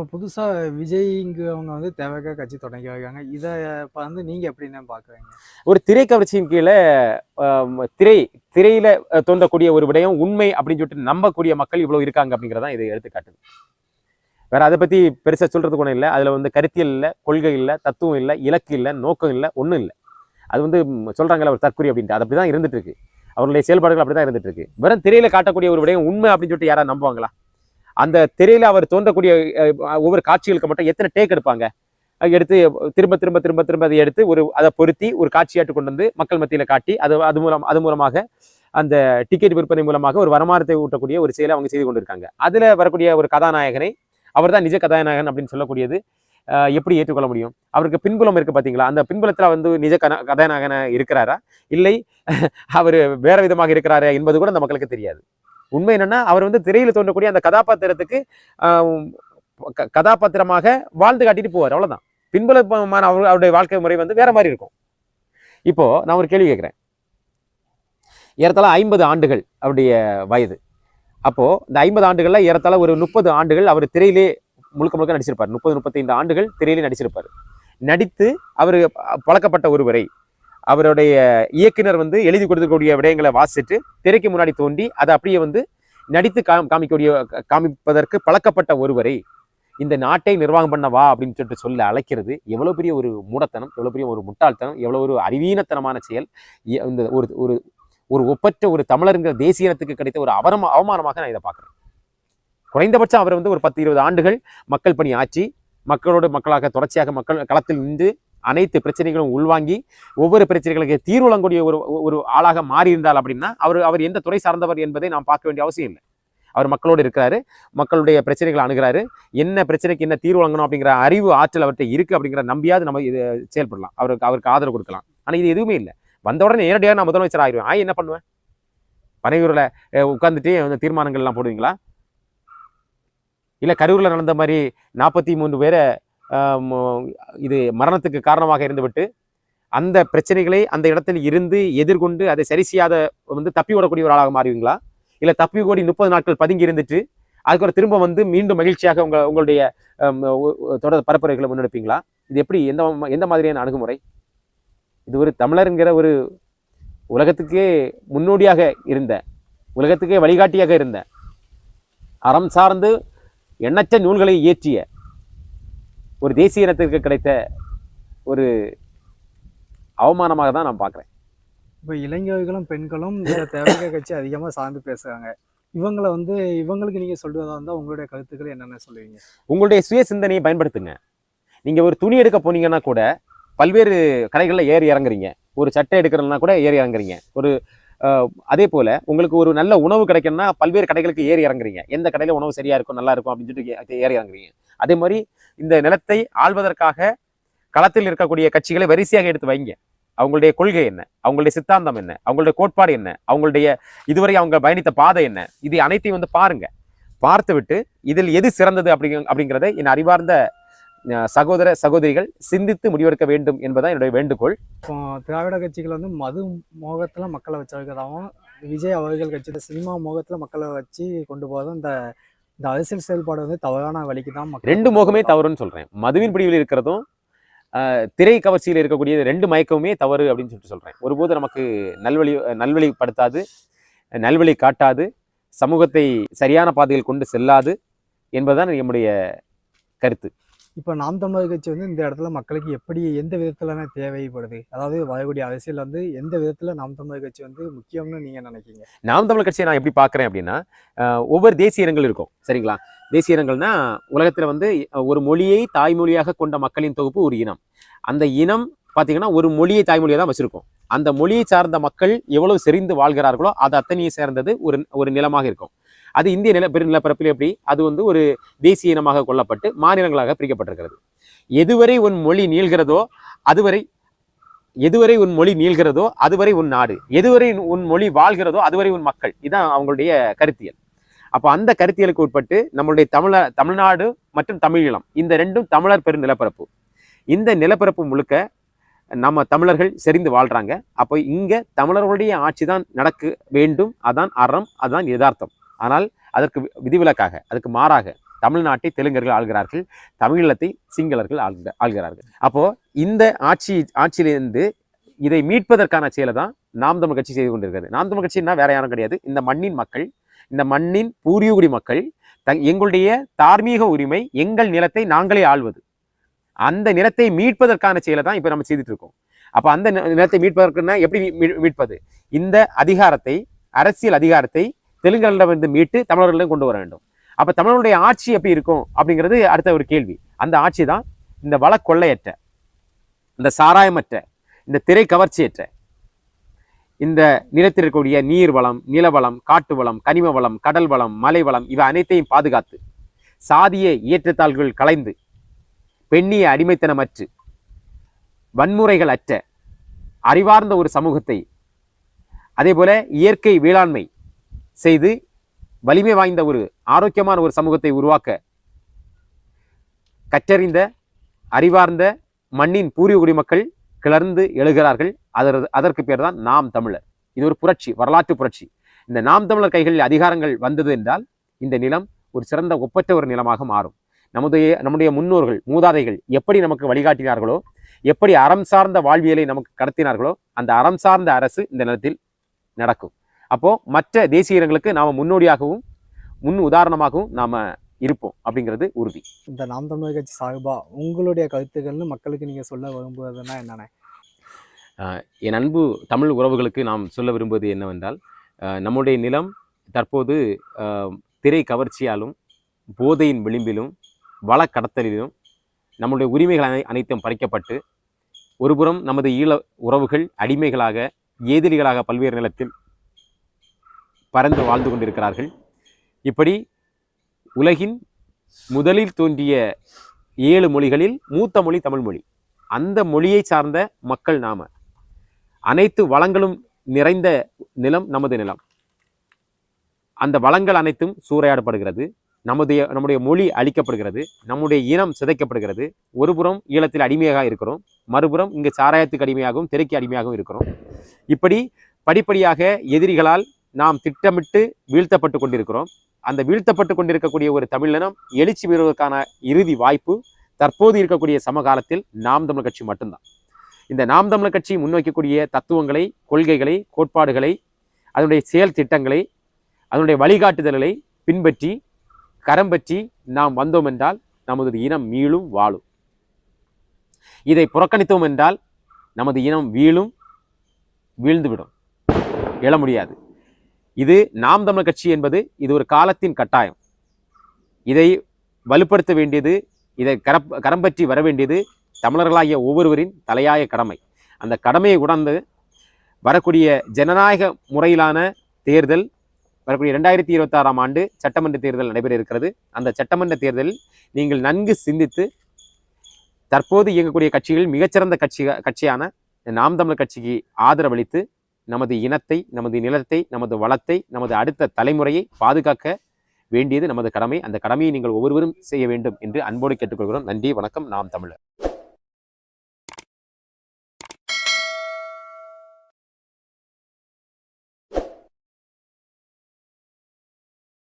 இப்போ புதுசாக விஜய்ங்கிறவங்க வந்து தேவைக்காக கட்சி தொடங்கி வைக்காங்க இதை இப்போ வந்து நீங்கள் எப்படின்னு பார்க்குறீங்க ஒரு திரை கவர்ச்சியின் கீழே திரை திரையில தோன்றக்கூடிய ஒரு விடயம் உண்மை அப்படின்னு சொல்லிட்டு நம்பக்கூடிய மக்கள் இவ்வளோ இருக்காங்க அப்படிங்கிறதான் இது எடுத்துக்காட்டுது. வேற அதை பற்றி பெருசா சொல்கிறதுக்கு ஒன்றும் இல்லை. அதில் வந்து கருத்தியல் இல்லை கொள்கை இல்லை தத்துவம் இல்லை இலக்கு இல்லை நோக்கம் இல்லை ஒன்றும் இல்லை. அது வந்து ம், ஒரு தற்குறி அப்படின்ட்டு. அது அப்படிதான் இருந்துட்டு இருக்கு. அவருடைய செயல்பாடுகள் அப்படிதான் இருந்துட்டு இருக்கு. வெறும் திரையில காட்டக்கூடிய ஒரு விடயம் உண்மை அப்படின்னு சொல்லிட்டு யாராவது நம்புவாங்களா? அந்த திரையில அவர் தோன்றக்கூடிய ஒவ்வொரு காட்சிகளுக்கு மட்டும் எத்தனை டேக் எடுப்பாங்க? எடுத்து திரும்ப திரும்ப திரும்ப திரும்ப அதை எடுத்து ஒரு அதை பொருத்தி ஒரு காட்சியாட்டு கொண்டு வந்து மக்கள் மத்தியில காட்டி அது அது மூலம் அது மூலமாக அந்த டிக்கெட் விற்பனை மூலமாக ஒரு வருமானத்தை ஊட்டக்கூடிய ஒரு செயலை அவங்க செய்து கொண்டிருக்காங்க. அதுல வரக்கூடிய ஒரு கதாநாயகனை அவர்தான் நிஜ கதாநாயகன் அப்படின்னு சொல்லக்கூடியது அஹ், எப்படி ஏற்றுக்கொள்ள முடியும்? அவருக்கு பின்புலம் இருக்கு பாத்தீங்களா? அந்த பின்புலத்துல வந்து நிஜ கன கதாநாயகன இருக்கிறாரா? இல்லை அவர் வேற விதமாக இருக்கிறாரா என்பது கூட அந்த மக்களுக்கு தெரியாது. உண்மை என்னன்னா அவர் வந்து திரையில் தோன்றக்கூடிய அந்த கதாபாத்திரத்துக்கு க- கதாபாத்திரமாக வாழ்ந்து காட்டிட்டு போவார். அவ்வளோதான் பின்புலமான அவர் அவருடைய வாழ்க்கை முறை வந்து வேற மாதிரி இருக்கும். இப்போ நான் ஒரு கேள்வி கேட்குறேன். ஏறத்தாழ ஐம்பது ஆண்டுகள் அவருடைய வயது. அப்போது இந்த ஐம்பது ஆண்டுகளில் ஏறத்தாழ ஒரு முப்பது ஆண்டுகள் அவர் திரையிலே முழுக்க முழுக்க நடிச்சிருப்பார். முப்பது முப்பத்தைந்து ஆண்டுகள் திரையிலே நடிச்சிருப்பார். நடித்து அவர் பழக்கப்பட்ட ஒருவரை அவருடைய இயக்குனர் வந்து எழுதி கொடுத்துக்கூடிய விடயங்களை வாசிட்டு திரைக்கு முன்னாடி தோண்டி அதை அப்படியே வந்து நடித்து காம் காமிக்கக்கூடிய காமிப்பதற்கு பழக்கப்பட்ட ஒருவரை இந்த நாட்டை நிர்வாகம் பண்ண வா அப்படின்னு சொல்லிட்டு சொல்ல அழைக்கிறது எவ்வளோ பெரிய ஒரு மூடத்தனம் எவ்வளோ பெரிய ஒரு முட்டாள்தனம் எவ்வளோ ஒரு அறிவீனத்தனமான செயல். இந்த ஒரு ஒரு ஒரு ஒப்பற்ற ஒரு தமிழருங்கிற தேசிய இனத்துக்கு கிடைத்த ஒரு அவரம் அவமானமாக நான் இதை பார்க்குறேன். குறைந்தபட்சம் அவர் வந்து ஒரு பத்து இருபது ஆண்டுகள் மக்கள் பணி ஆட்சி மக்களோடு மக்களாக தொடர்ச்சியாக மக்கள் களத்தில் நின்று அனைத்து பிரச்சனைகளும் உள்வாங்கி ஒவ்வொரு பிரச்சனைகளுக்கு தீர்வு வழங்கக்கூடிய ஒரு ஒரு ஆளாக மாறி இருந்தால் அப்படின்னா அவர் அவர் எந்த துறை சார்ந்தவர் என்பதை நாம் பார்க்க வேண்டிய அவசியம் இல்லை. அவர் மக்களோடு இருக்கிறாரு மக்களுடைய பிரச்சனைகளை அணுகிறாரு என்ன பிரச்சனைக்கு என்ன தீர்வு வழங்கணும் அப்படிங்கிற அறிவு ஆற்றல் அவர்கிட்ட இருக்குது அப்படிங்கிற நம்பியாவது நம்ம இது செயல்படலாம். அவருக்கு அவருக்கு ஆதரவு கொடுக்கலாம். ஆனால் இது எதுவுமே இல்லை. வந்த உடனே நேரடியாக நான் முதலமைச்சர் ஆகிடுவேன் ஆ என்ன பண்ணுவேன்? பனையூரில் உட்காந்துட்டு அந்த தீர்மானங்கள்லாம் போடுவீங்களா? இல்லை கரூரில் நடந்த மாதிரி நாற்பத்தி மூன்று பேரை இது மரணத்துக்கு காரணமாக இருந்துவிட்டு அந்த பிரச்சனைகளை அந்த இடத்தில் இருந்து எதிர்கொண்டு அதை சரி செய்யாத வந்து தப்பி ஓடக்கூடிய ஒரு ஆளாக மாறுவீங்களா? இல்லை தப்பி ஓடி முப்பது நாட்கள் பதுங்கி இருந்துட்டு அதுக்கப்புறம் திரும்ப வந்து மீண்டும் மகிழ்ச்சியாக உங்க உங்களுடைய தொடர் பரப்புரைகளை முன்னெடுப்பீங்களா? இது எப்படி எந்த எந்த மாதிரியான அணுகுமுறை? இது ஒரு தமிழருங்கிற ஒரு உலகத்துக்கே முன்னோடியாக இருந்த உலகத்துக்கே வழிகாட்டியாக இருந்த அறம் சார்ந்து எண்ணற்ற நூல்களை இயற்றிய ஒரு தேசிய இனத்திற்கு கிடைத்த ஒரு அவமானமாக தான் நான் பார்க்குறேன். இப்போ இளைஞர்களும் பெண்களும் இந்த தேவைக்கா கட்சி அதிகமாக சார்ந்து பேசுகிறாங்க இவங்களை வந்து இவங்களுக்கு நீங்கள் சொல்றதா இருந்தால் உங்களுடைய கருத்துக்கள் என்னென்ன சொல்லுவீங்க? உங்களுடைய சுய சிந்தனையை பயன்படுத்துங்க. நீங்கள் ஒரு துணி எடுக்க போனீங்கன்னா கூட பல்வேறு கடைகளில் ஏறி இறங்குறீங்க. ஒரு சட்டை எடுக்கிறதுனா கூட ஏறி இறங்குறீங்க. ஒரு அதே போல் உங்களுக்கு ஒரு நல்ல உணவு கிடைக்கணும்னா பல்வேறு கடைகளுக்கு ஏறி இறங்குறீங்க. எந்த கடையில் உணவு சரியாக இருக்கும் நல்லா இருக்கும் அப்படின்னு சொல்லிட்டு ஏறி இறங்குறீங்க. அதே மாதிரி இந்த நிலத்தை ஆள்வதற்காக களத்தில் இருக்கக்கூடிய கட்சிகளை வரிசையாக எடுத்து வைங்க. அவங்களுடைய கொள்கை என்ன? அவங்களுடைய சித்தாந்தம் என்ன? அவங்களுடைய கோட்பாடு என்ன? அவங்களுடைய இதுவரை அவங்க பயணித்த பாதை என்ன? இது அனைத்தையும் வந்து பாருங்க. பார்த்து விட்டு இதில் எது சிறந்தது அப்படிங்க அப்படிங்கிறத என் அறிவார்ந்த சகோதர சகோதரிகள் சிந்தித்து முடிவெடுக்க வேண்டும் என்பதுதான் என்னுடைய வேண்டுகோள். இப்போ திராவிட கட்சிகள் வந்து மது மோகத்தில் மக்களை வச்சிருக்கிறதாவும் விஜய் அவர்கள் கட்சி சினிமா மோகத்தில் மக்களை வச்சு கொண்டு போதும் இந்த இந்த அரசியல் செயல்பாடு வந்து தவறான வழிக்கு தான் ரெண்டு முகமே தவறுன்னு சொல்றேன். மதுவின் பிடிவில் இருக்கிறதும் திரை கவர்ச்சியில் இருக்கக்கூடிய ரெண்டு மயக்கமுமே தவறு அப்படின்னு சொல்லிட்டு சொல்றேன். ஒருபோது நமக்கு நல்வழி நல்வழிப்படுத்தாது நல்வழி காட்டாது சமூகத்தை சரியான பாதையில் கொண்டு செல்லாது என்பதுதான் நம்முடைய கருத்து. இப்போ நாம் தமிழர் கட்சி வந்து இந்த இடத்துல மக்களுக்கு எப்படி எந்த விதத்திலான தேவைப்படுது? அதாவது வரக்கூடிய அரசியல் வந்து எந்த விதத்தில் நாம் தமிழர் கட்சி வந்து முக்கியம்னு நீங்கள் நினைக்கிறீங்க? நாம் தமிழர் கட்சியை நான் எப்படி பார்க்குறேன் அப்படின்னா ஒவ்வொரு தேசிய இனங்கள் இருக்கும். சரிங்களா? தேசிய இனங்கள்னா உலகத்தில் வந்து ஒரு மொழியை தாய்மொழியாக கொண்ட மக்களின் தொகுப்பு ஒரு இனம். அந்த இனம் பார்த்தீங்கன்னா ஒரு மொழியை தாய்மொழியாக தான் வச்சுருக்கோம். அந்த மொழியை சார்ந்த மக்கள் எவ்வளவு செறிந்து வாழ்கிறார்களோ அது அத்தனையை சேர்ந்தது ஒரு ஒரு நிலமாக இருக்கும். அது இந்திய நில பெரு நிலப்பரப்பில் எப்படி? அது வந்து ஒரு தேசிய இனமாக கொல்லப்பட்டு மாநிலங்களாக பிரிக்கப்பட்டிருக்கிறது. எதுவரை உன் மொழி நீள்கிறதோ அதுவரை எதுவரை உன் மொழி நீள்கிறதோ அதுவரை உன் நாடு. எதுவரை உன் மொழி வாழ்கிறதோ அதுவரை உன் மக்கள். இதுதான் அவங்களுடைய கருத்தியல். அப்போ அந்த கருத்தியலுக்கு உட்பட்டு நம்மளுடைய தமிழ தமிழ்நாடு மற்றும் தமிழீழம் இந்த ரெண்டும் தமிழர் பெரு நிலப்பரப்பு. இந்த நிலப்பரப்பு முழுக்க நம்ம தமிழர்கள் செறிந்து வாழ்கிறாங்க அப்போ இங்கே தமிழர்களுடைய ஆட்சி தான் நடக்க வேண்டும். அதான் அறம் அதான் யதார்த்தம். ஆனால் அதற்கு வி- விதிவிலக்காக அதுக்கு மாறாக தமிழ்நாட்டை தெலுங்கர்கள் ஆள்கிறார்கள் தமிழீழத்தை சிங்களர்கள் ஆள்கிற ஆள்கிறார்கள். அப்போது இந்த ஆட்சி ஆட்சியிலிருந்து இதை மீட்பதற்கான செயலை தான் நாம் தமிழ் கட்சி செய்து கொண்டிருக்கிறது. நாம் தமிழ் கட்சின்னா வேற யாரும் கிடையாது. இந்த மண்ணின் மக்கள் இந்த மண்ணின் பூர்வீகுடி மக்கள் தங் எங்களுடைய தார்மீக உரிமை எங்கள் நிலத்தை நாங்களே ஆள்வது. அந்த நிலத்தை மீட்பதற்கான செயலை தான் இப்போ நம்ம செய்துட்டு இருக்கோம். அப்போ அந்த நிலத்தை மீட்பதற்குன்னா எப்படி மீட்பது? இந்த அதிகாரத்தை அரசியல் அதிகாரத்தை தெலுங்கர்களிடமிருந்து மீட்டு தமிழர்களிடம் கொண்டு வர வேண்டும். அப்போ தமிழனுடைய ஆட்சி எப்படி இருக்கும் அப்படிங்கிறது அடுத்த ஒரு கேள்வி. அந்த ஆட்சி தான் இந்த வள கொள்ளையற்ற இந்த சாராயமற்ற இந்த திரை கவர்ச்சியற்ற இந்த நிலத்தில் இருக்கக்கூடிய நீர் வளம் நிலவளம் காட்டு வளம் கனிம வளம் கடல் வளம் மலை வளம் இவை அனைத்தையும் பாதுகாத்து சாதிய ஏற்றத்தாள்கள் கலைந்து பெண்ணிய அடிமைத்தனமற்று வன்முறைகள் அற்ற அறிவார்ந்த ஒரு சமூகத்தை அதேபோல இயற்கை வேளாண்மை செய்து வலிமை வாய்ந்த ஒரு ஆரோக்கியமான ஒரு சமூகத்தை உருவாக்க கற்றறிந்த அறிவார்ந்த மண்ணின் பூர்வீக குடிமக்கள் கிளர்ந்து எழுகிறார்கள். அதற்கு அதற்கு பேர் தான் நாம் தமிழர். இது ஒரு புரட்சி வரலாற்று புரட்சி. இந்த நாம் தமிழர் கைகளில் அதிகாரங்கள் வந்தது என்றால் இந்த நிலம் ஒரு சிறந்த ஒப்பற்ற ஒரு நிலமாக மாறும். நம்முடைய நம்முடைய முன்னோர்கள் மூதாதைகள் எப்படி நமக்கு வழிகாட்டினார்களோ எப்படி அறம் சார்ந்த வாழ்வியலை நமக்கு கடத்தினார்களோ அந்த அறம் சார்ந்த அரசு இந்த நிலத்தில் நடக்கும். அப்போ மற்ற தேசிய இனங்களுக்கு நாம முன்னோடியாகவும் முன் உதாரணமாகவும் நாம இருப்போம் அப்படிங்கிறது உறுதி. இந்த நாம் தமிழர் கட்சி சார்பா உங்களுடைய கருத்துக்கள்னு மக்களுக்கு நீங்க சொல்ல விரும்புவதுன்னா என்னென்ன? என் அன்பு தமிழ் உறவுகளுக்கு நாம் சொல்ல விரும்புவது என்னவென்றால் நம்முடைய நிலம் தற்போது திரை கவர்ச்சியாலும் போதையின் விளிம்பிலும் வள கடத்தலிலும் நம்முடைய உரிமைகள் அனை- அனைத்தும் பறிக்கப்பட்டு ஒருபுறம் நமது ஈழ உறவுகள் அடிமைகளாக ஏதிலிகளாக பல்வேறு நிலத்தில் பறந்து வாழ்ந்து கொண்டிருக்கிறார்கள். இப்படி உலகின் முதலில் தோன்றிய ஏழு மொழிகளில் மூத்த மொழி தமிழ் மொழி. அந்த மொழியை சார்ந்த மக்கள் நாம அனைத்து வளங்களும் நிறைந்த நிலம் நமது நிலம். அந்த வளங்கள் அனைத்தும் சூறையாடப்படுகிறது நமது நம்முடைய மொழி அழிக்கப்படுகிறது நம்முடைய இனம் சிதைக்கப்படுகிறது. ஒருபுறம் ஈழத்தில் அடிமையாக இருக்கிறோம் மறுபுறம் இங்கு சாராயத்துக்கு அடிமையாகவும் திரைக்கு அடிமையாகவும் இருக்கிறோம். இப்படி படிப்படியாக எதிரிகளால் நாம் திட்டமிட்டு வீழ்த்தப்பட்டு கொண்டிருக்கிறோம். அந்த வீழ்த்தப்பட்டு கொண்டிருக்கக்கூடிய ஒரு தமிழினம் எழுச்சி பெறுவதற்கான இறுதி வாய்ப்பு தற்போது இருக்கக்கூடிய சமகாலத்தில் நாம் தமிழ் கட்சி மட்டும்தான். இந்த நாம் தமிழர் கட்சி முன்வைக்கக்கூடிய தத்துவங்களை கொள்கைகளை கோட்பாடுகளை அதனுடைய செயல் திட்டங்களை அதனுடைய வழிகாட்டுதல்களை பின்பற்றி கரம் பற்றி நாம் வந்தோம் என்றால் நமது இனம் மீளும் வாழும். இதை புறக்கணித்தோம் என்றால் நமது இனம் வீழும் வீழ்ந்துவிடும். எழ முடியாது. இது நாம் தமிழ் கட்சி என்பது இது ஒரு காலத்தின் கட்டாயம். இதை வலுப்படுத்த வேண்டியது இதை கரப் கரம் பற்றி வர வேண்டியது தமிழர்களாகிய ஒவ்வொருவரின் தலையாய கடமை. அந்த கடமையை உணர்ந்து வரக்கூடிய ஜனநாயக முறையிலான தேர்தல் வரக்கூடிய ரெண்டாயிரத்தி இருபத்தாறாம் ஆண்டு சட்டமன்ற தேர்தல் நடைபெற இருக்கிறது. அந்த சட்டமன்ற தேர்தலில் நீங்கள் நன்கு சிந்தித்து தற்போது இயங்கக்கூடிய கட்சிகளில் மிகச்சிறந்த கட்சி கட்சியான நாம் தமிழர் கட்சிக்கு ஆதரவளித்து நமது இனத்தை நமது நிலத்தை நமது வளத்தை நமது அடுத்த தலைமுறையை பாதுகாக்க வேண்டியது நமது கடமை. அந்த கடமையை நீங்கள் ஒவ்வொருவரும் செய்ய வேண்டும் என்று அன்போடு கேட்டுக்கொள்கிறோம். நன்றி வணக்கம். நாம் தமிழர்.